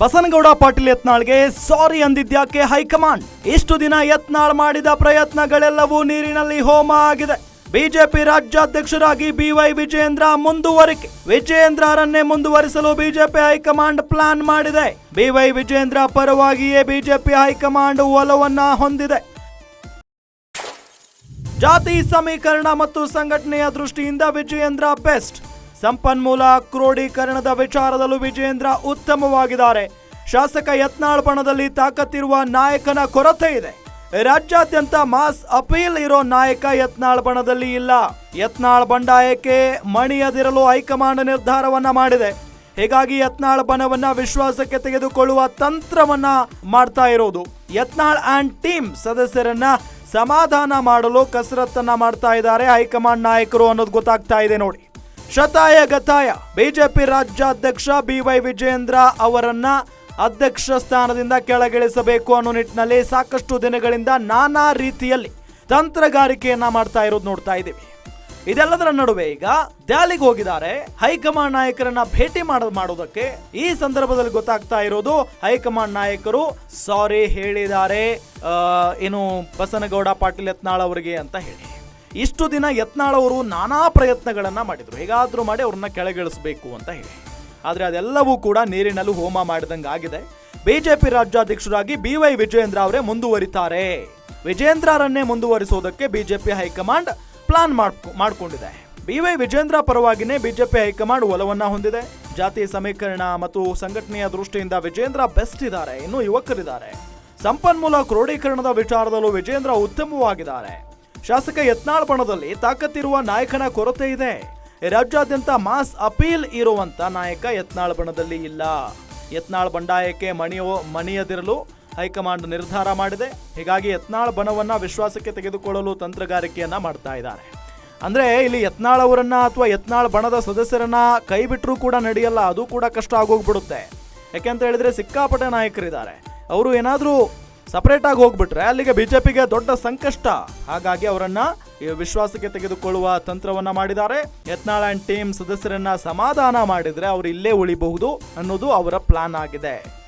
ಬಸನಗೌಡ ಪಾಟೀಲ್ ಯತ್ನಾಳ್ಗೆ ಸಾರಿ ಅಂದಿದ್ಯಾಕೆ ಹೈಕಮಾಂಡ್? ಇಷ್ಟು ದಿನ ಯತ್ನಾಳ್ ಮಾಡಿದ ಪ್ರಯತ್ನಗಳೆಲ್ಲವೂ ನೀರಿನಲ್ಲಿ ಹೋಮ ಆಗಿದೆ. ಬಿಜೆಪಿ ರಾಜ್ಯಾಧ್ಯಕ್ಷರಾಗಿ ಬಿವೈ ವಿಜಯೇಂದ್ರ ಮುಂದುವರಿಕೆ. ವಿಜೇಂದ್ರರನ್ನೇ ಮುಂದುವರಿಸಲು ಬಿಜೆಪಿ ಹೈಕಮಾಂಡ್ ಪ್ಲಾನ್ ಮಾಡಿದೆ. ಬಿವೈ ವಿಜಯೇಂದ್ರ ಪರವಾಗಿಯೇ ಬಿಜೆಪಿ ಹೈಕಮಾಂಡ್ ಒಲವನ್ನ ಹೊಂದಿದೆ. ಜಾತಿ ಸಮೀಕರಣ ಮತ್ತು ಸಂಘಟನೆಯ ದೃಷ್ಟಿಯಿಂದ ವಿಜಯೇಂದ್ರ ಬೆಸ್ಟ್. ಸಂಪನ್ಮೂಲ ಕ್ರೋಢೀಕರಣದ ವಿಚಾರದಲ್ಲೂ ವಿಜೇಂದ್ರ ಉತ್ತಮವಾಗಿದ್ದಾರೆ. ಶಾಸಕ ಯತ್ನಾಳ್ ಬಣದಲ್ಲಿ ತಾಕತ್ತಿರುವ ನಾಯಕನ ಕೊರತೆ ಇದೆ. ರಾಜ್ಯಾದ್ಯಂತ ಮಾಸ್ ಅಪೀಲ್ ಇರೋ ನಾಯಕ ಯತ್ನಾಳ್ ಬಣದಲ್ಲಿ ಇಲ್ಲ. ಯತ್ನಾಳ್ ಬಂಡಾಯಕ್ಕೆ ಮಣಿಯದಿರಲು ಹೈಕಮಾಂಡ್ ನಿರ್ಧಾರವನ್ನ ಮಾಡಿದೆ. ಹೀಗಾಗಿ ಯತ್ನಾಳ್ ಬಣವನ್ನ ವಿಶ್ವಾಸಕ್ಕೆ ತೆಗೆದುಕೊಳ್ಳುವ ತಂತ್ರವನ್ನ ಮಾಡ್ತಾ ಇರೋದು. ಯತ್ನಾಳ್ ಆ್ಯಂಡ್ ಟೀಮ್ ಸದಸ್ಯರನ್ನ ಸಮಾಧಾನ ಮಾಡಲು ಕಸರತ್ತನ್ನ ಮಾಡ್ತಾ ಇದ್ದಾರೆ ಹೈಕಮಾಂಡ್ ನಾಯಕರು ಅನ್ನೋದು ಗೊತ್ತಾಗ್ತಾ ಇದೆ ನೋಡಿ. ಶತಾಯ ಗತಾಯ. ಬಿಜೆಪಿ ರಾಜ್ಯಾಧ್ಯಕ್ಷ ಬಿ ವೈ ವಿಜೇಂದ್ರ ಅವರನ್ನ ಅಧ್ಯಕ್ಷ ಸ್ಥಾನದಿಂದ ಕೆಳಗಿಳಿಸಬೇಕು ಅನ್ನೋ ನಿಟ್ಟಿನಲ್ಲಿ ಸಾಕಷ್ಟು ದಿನಗಳಿಂದ ನಾನಾ ರೀತಿಯಲ್ಲಿ ತಂತ್ರಗಾರಿಕೆಯನ್ನ ಮಾಡ್ತಾ ಇರೋದು ನೋಡ್ತಾ ಇದ್ದೀವಿ. ಇದೆಲ್ಲದರ ನಡುವೆ ಈಗ ದ್ಯಾಲಿಗೆ ಹೋಗಿದ್ದಾರೆ. ಹೈಕಮಾಂಡ್ ನಾಯಕರನ್ನ ಭೇಟಿ ಮಾಡ, ಮಾಡೋದಕ್ಕೆ ಈ ಸಂದರ್ಭದಲ್ಲಿ ಗೊತ್ತಾಗ್ತಾ ಇರೋದು ಹೈಕಮಾಂಡ್ ನಾಯಕರು ಸಾರಿ ಹೇಳಿದ್ದಾರೆ. ಏನು ಬಸನಗೌಡ ಪಾಟೀಲ್ ಯತ್ನಾಳ್ ಅವರಿಗೆ ಅಂತ ಹೇಳಿ. ಇಷ್ಟು ದಿನ ಯತ್ನಾಳವರು ನಾನಾ ಪ್ರಯತ್ನಗಳನ್ನು ಮಾಡಿದ್ರು. ಹೇಗಾದರೂ ಮಾಡಿ ಅವ್ರನ್ನ ಕೆಳಗಿಳಿಸಬೇಕು ಅಂತ ಹೇಳಿ. ಆದರೆ ಅದೆಲ್ಲವೂ ಕೂಡ ನೀರಿನಲ್ಲೂ ಹೋಮ ಮಾಡಿದಂಗೆ ಆಗಿದೆ. ಬಿಜೆಪಿ ರಾಜ್ಯಾಧ್ಯಕ್ಷರಾಗಿ ಬಿ ವೈ ವಿಜಯೇಂದ್ರ ಅವರೇ ಮುಂದುವರಿತಾರೆ. ವಿಜೇಂದ್ರರನ್ನೇ ಮುಂದುವರಿಸೋದಕ್ಕೆ ಬಿಜೆಪಿ ಹೈಕಮಾಂಡ್ ಪ್ಲಾನ್ ಮಾಡಿಕೊಂಡಿದೆ. ಬಿ ವೈ ವಿಜೇಂದ್ರ ಪರವಾಗಿನೇ ಬಿಜೆಪಿ ಹೈಕಮಾಂಡ್ ಒಲವನ್ನ ಹೊಂದಿದೆ. ಜಾತಿ ಸಮೀಕರಣ ಮತ್ತು ಸಂಘಟನೆಯ ದೃಷ್ಟಿಯಿಂದ ವಿಜೇಂದ್ರ ಬೆಸ್ಟ್ ಇದ್ದಾರೆ. ಇನ್ನು ಯುವಕರಿದ್ದಾರೆ. ಸಂಪನ್ಮೂಲ ಕ್ರೋಢೀಕರಣದ ವಿಚಾರದಲ್ಲೂ ವಿಜೇಂದ್ರ ಉತ್ತಮವಾಗಿದ್ದಾರೆ. ಶಾಸಕ ಯತ್ನಾಳ್ ಬಣದಲ್ಲಿ ತಾಕತ್ತಿರುವ ನಾಯಕನ ಕೊರತೆ ಇದೆ. ರಾಜ್ಯಾದ್ಯಂತ ಮಾಸ್ ಅಪೀಲ್ ಇರುವಂತ ನಾಯಕ ಯತ್ನಾಳ್ ಬಣದಲ್ಲಿ ಇಲ್ಲ. ಯತ್ನಾಳ್ ಬಂಡಾಯಕ್ಕೆ ಮಣಿಯೋ ಮಣಿಯದಿರಲು ಹೈಕಮಾಂಡ್ ನಿರ್ಧಾರ ಮಾಡಿದೆ. ಹೀಗಾಗಿ ಯತ್ನಾಳ್ ಬಣವನ್ನ ವಿಶ್ವಾಸಕ್ಕೆ ತೆಗೆದುಕೊಳ್ಳಲು ತಂತ್ರಗಾರಿಕೆಯನ್ನ ಮಾಡ್ತಾ ಇದ್ದಾರೆ. ಅಂದ್ರೆ ಇಲ್ಲಿ ಯತ್ನಾಳ್ ಅವರನ್ನ ಅಥವಾ ಯತ್ನಾಳ್ ಬಣದ ಸದಸ್ಯರನ್ನ ಕೈ ಬಿಟ್ಟರೂ ಕೂಡ ನಡೆಯಲ್ಲ, ಅದು ಕೂಡ ಕಷ್ಟ ಆಗೋಗ್ಬಿಡುತ್ತೆ. ಯಾಕೆಂತ ಹೇಳಿದ್ರೆ ಸಿಕ್ಕಾಪಟ್ಟೆ ನಾಯಕರಿದ್ದಾರೆ. ಅವರು ಏನಾದರೂ ಸಪರೇಟ್ ಆಗಿ ಹೋಗ್ಬಿಟ್ರೆ ಅಲ್ಲಿಗೆ ಬಿಜೆಪಿಗೆ ದೊಡ್ಡ ಸಂಕಷ್ಟ. ಹಾಗಾಗಿ ಅವರನ್ನ ವಿಶ್ವಾಸಕ್ಕೆ ತೆಗೆದುಕೊಳ್ಳುವ ತಂತ್ರವನ್ನ ಮಾಡಿದ್ದಾರೆ. ಯತ್ನಾಳ್ ಅಂಡ್ ಟೀಮ್ ಸದಸ್ಯರನ್ನ ಸಮಾಧಾನ ಮಾಡಿದ್ರೆ ಅವರು ಇಲ್ಲೇ ಉಳಿಬಹುದು ಅನ್ನೋದು ಅವರ ಪ್ಲಾನ್ ಆಗಿದೆ.